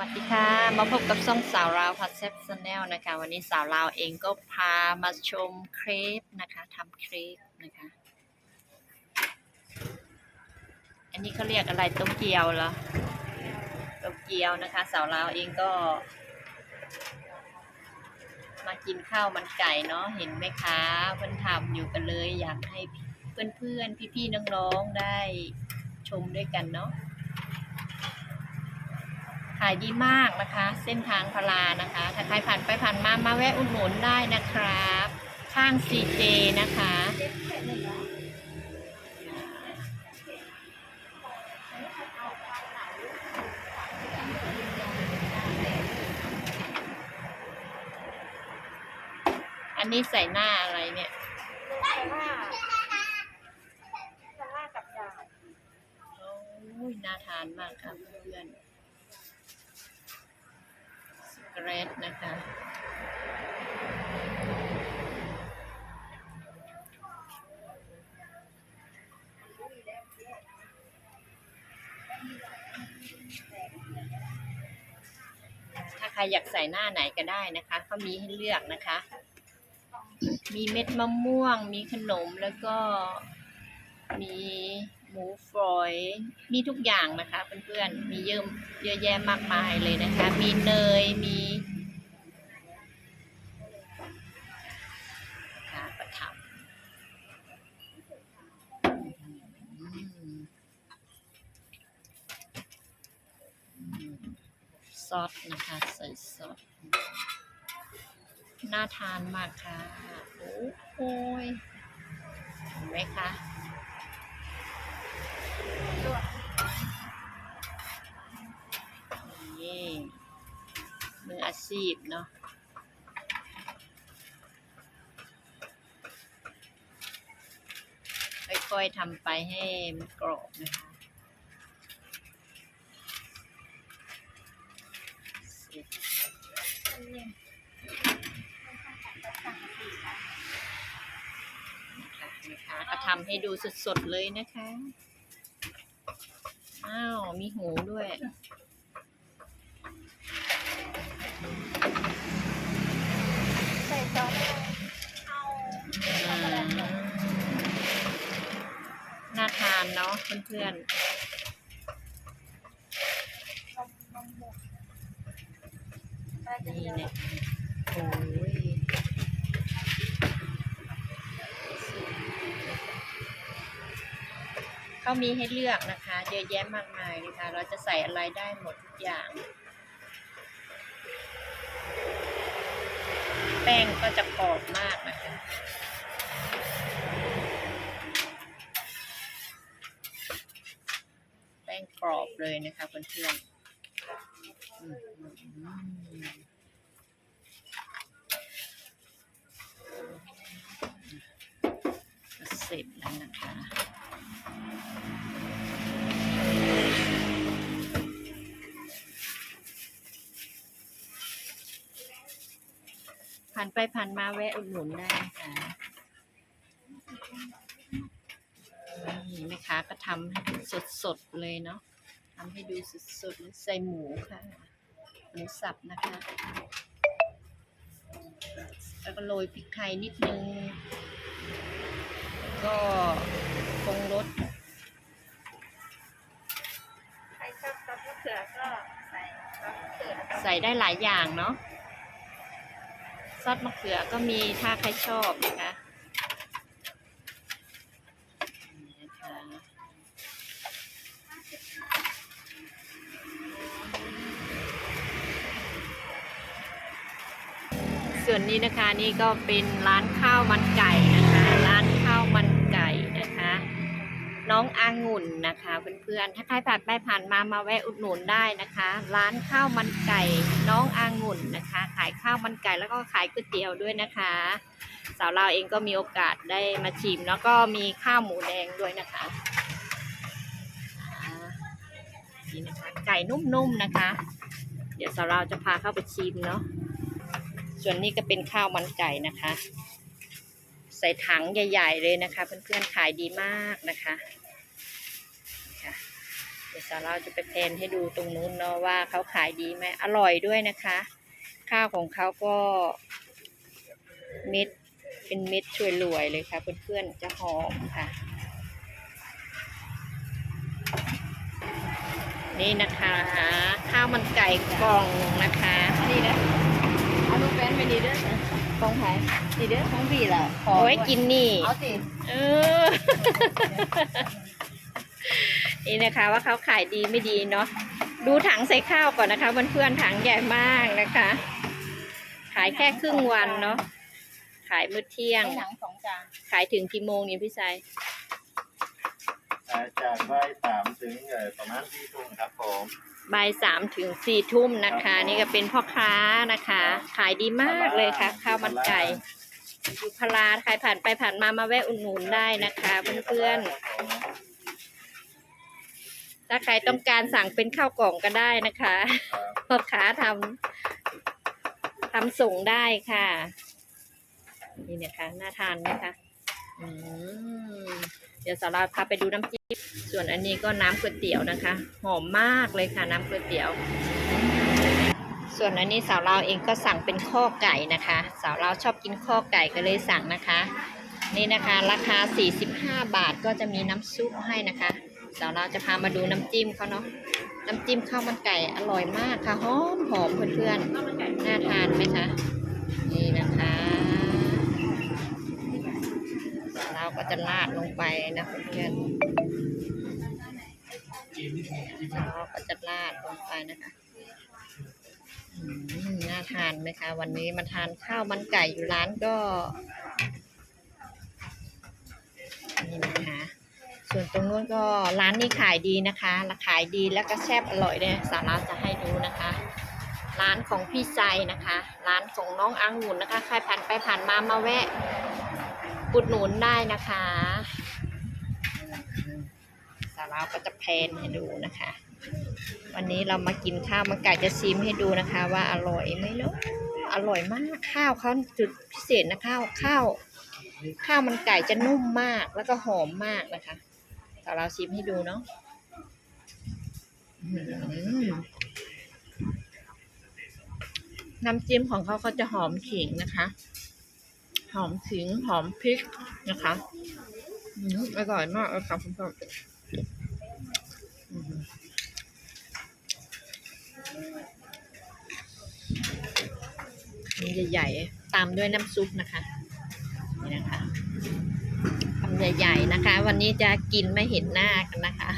วัสดีค่ะ มาพบกับช่องสาวราวพัดเซฟชาแนลนะคะ วันนี้สาวราวเองก็พามาชมเครปนะคะทำเครปนะคะ อันนี้เขาเรียกอะไรต๊ะเกียวเหรอต๊ะเกียวนะคะ สาวราวเองก็ มากินข้าวมันไก่เนาะเห็นไหมคะเพื่อนทำอยู่กันเลย อยากให้เพื่อนๆพี่ๆน้องๆได้ชมด้วยกันเนาะ ขายดีมากนะคะ เส้นทางพารานะคะ ถ้าใครผ่านไปผ่านมามาแวะอุดหนุนได้นะครับ ข้าง CJ นะคะ อันนี้ใส่หน้าอะไรเนี่ยแต่ว่าแต่ว่ากับยาโอ้ยน่าทานมากครับเพื่อนส เรตนะคะ ถ้าใครอยากใส่หน้าไหนก็ได้นะคะเขามีให้เลือกนะคะ มีเม็ดมะม่วง มีขนมแล้วก็มี หมูฝอย มีทุกอย่างนะคะเพื่อนๆ มีเยอะเยอะแยะมากมายเลยนะคะ มีเนย มีค่ะประทับซอสนะคะ ใส่ซอส น่าทานมากค่ะ โอ้โหเห็นไหมคะ นี่มืออาชีพเนาะค่อยๆทำไปให้มันกรอบนะคะเสร็จค่ะนะคะก็ทำให้ดูสดๆเลยนะคะ อ้าว มีหูด้วย ใส่ซอสเอาอืมน่าทานเนาะเพื่อนนมนมหมกๆได้จะนี่เยอะเนี่ยโอ้ยเขามีให้เลือกนะคะ เยอะแยะมากมายเลยค่ะเราจะใส่อะไรได้หมดทุกอย่าง แป้งก็จะกรอบมากนะคะแป้งกรอบเลยนะคะเพื่อนๆเสร็จแล้วนะคะ ไปผ่านมาแวะอุดหนุนได้นะคะนี่แม่ค้าก็ทำให้สดๆเลยเนาะทำให้ดูสดๆเลยใส่หมูค่ะหมูสับนะคะ แล้วก็โรยพริกไทยนิดนึงแล้วก็ปรุงรสใครชอบซอสมะเขือก็ใส่ซอสมะเขือใส่ได้หลายอย่างเนาะซ อสมะเขือก็มีถ้าใครชอบนะคะนี่นะคะส่วนนี้นะคะนี่ก็เป็นร้านข้าวมันไก่นะ องอางุ่นนะคะเพื่อนๆ ถ้าใครผ่านไปผ่านมามาแวะอุดหนุนได้นะคะ ร้านข้าวมันไก่น้องอางุ่นนะคะ ขายข้าวมันไก่แล้วก็ขายก๋วยเตี๋ยวด้วยนะคะ สาวเราเองก็มีโอกาสได้มาชิม แล้วก็มีข้าวหมูแดงด้วยนะคะนี่นะคะไก่นุ่มๆนะคะ เดี๋ยวสาวเราจะพาเข้าไปชิมเนาะส่วนนี้ก็เป็นข้าวมันไก่นะคะ ใส่ถังใหญ่ ๆ เลยนะคะ เพื่อนๆขายดีมากนะคะ ดี๋ยวเดี๋ยวสาวเราจะไปแพนให้ดูตรงนู้นเนาะว่าเขาขายดีไหมอร่อยด้วยนะคะ ข้าวของเขาก็เม็ดเป็นเม็ดช่วยรวยเลยค่ะ เพื่อนๆจะหอมค่ะ นี่นะคะ ข้าวมันไก่กล่องนะคะ นี่นะเอาลูกแป้นไปนี่เด้อของไผ่นี่เด้อของพี่ล่ะขอเอาไว้กินนี่ เอาสิ เออ นี่นะคะว่าเขาขายดีไม่ดีเนาะดูถังใส่ข้าวก่อนนะคะเพื่อนๆถังใหญ่มากนะคะ ขายแค่ครึ่งวันเนาะขายมื้อเที่ยงให้หนังสองจานขายถึงกี่โมงเนี่ยพี่ชายอ่าจากบ่ายสามถึงเอ่อประมาณสี่ทุ่มครับผมบ่ายสามถึงสี่ทุ่มนะคะ นี่ก็เป็นพ่อค้านะคะ ขายดีมากเลยค่ะ ข้าวมันไก่อยู่พลาใครผ่านไปผ่านมามาแวะอุดหนุนได้นะคะ เพื่อนๆ ถ้าใครต้องการสั่งเป็นข้าวกล่องก็ได้นะคะพ่อค้าทำทำส่งได้ค่ะ นี่นะคะน่าทานไหมคะเดี๋ยวสาราพาไปดูน้ำจิ้มส่วนอันนี้ก็น้ำก๋วยเตี๋ยวนะคะ หอมมากเลยค่ะ น้ำก๋วยเตี๋ยว ส่วนอันนี้สาวเราวเองก็สั่งเป็นข้อไก่นะคะ สาวเราวชอบกินข้อไก่ก็เลยสั่งนะคะ นี่นะคะ ราคา 45 บาทก็จะมีน้ำซุปให้นะคะ สาวเราจะพามาดูน้ำจิ้มเขาเนาะน้ำจิ้มข้าวมันไก่อร่อยมากค่ะหอมหอมเพื่อนๆน่าทานไหมคะนี่นะคะ เราก็จะราดลงไปนะเพื่อนๆเราก็จะราดลงไปนะคะน่าทานไหมคะ วันนี้มาทานข้าวมันไก่อยู่ร้านก็นี่นะคะ ส่วนตรงนู้นก็ร้านนี้ขายดีนะคะราขายดีแล้วก็แซ่บอร่อยด้วยสาระจะให้ดูนะคะ ร้านของพี่ใจนะคะ ร้านของน้องอังุ่นนะคะใครผ่านไปผ่านมามาแวะอุดหนุนได้นะคะสาระก็จะแพนให้ดูนะคะ วันนี้เรามากินข้าวมันไก่จะซิมให้ดูนะคะ ว่าอร่อยไหมเนาะอร่อยมากข้าวเขาจุดพิเศษนะข้าวข้าวข้าวมันไก่จะนุ่มมากแล้วก็หอมมากนะคะ เดี๋ยวเราชิมให้ดูเนาะอื้อหือน้ำจิ้มของเขาเขาจะหอมขิงนะคะ หอมขิงหอมพริกนะคะอืมอร่อยมากเลยค่ะคุณผู้ชมอื้อหือมันใหญ่ๆ ตามด้วยน้ำซุปนะคะนี่นะคะคำ ใหญ่ ๆ นะคะ วันนี้จะกินไม่เห็นหน้ากันนะคะ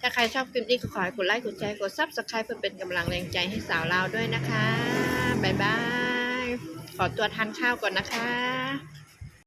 ถ้าใครชอบคลิปนี้ก็ขอให้กดไลค์กดแชร์กดซับสไครป์เพื่อเป็นกำลังแรงใจให้สาวเราวด้วยนะคะ บ๊ายบาย ขอตัวทานข้าวก่อนนะคะ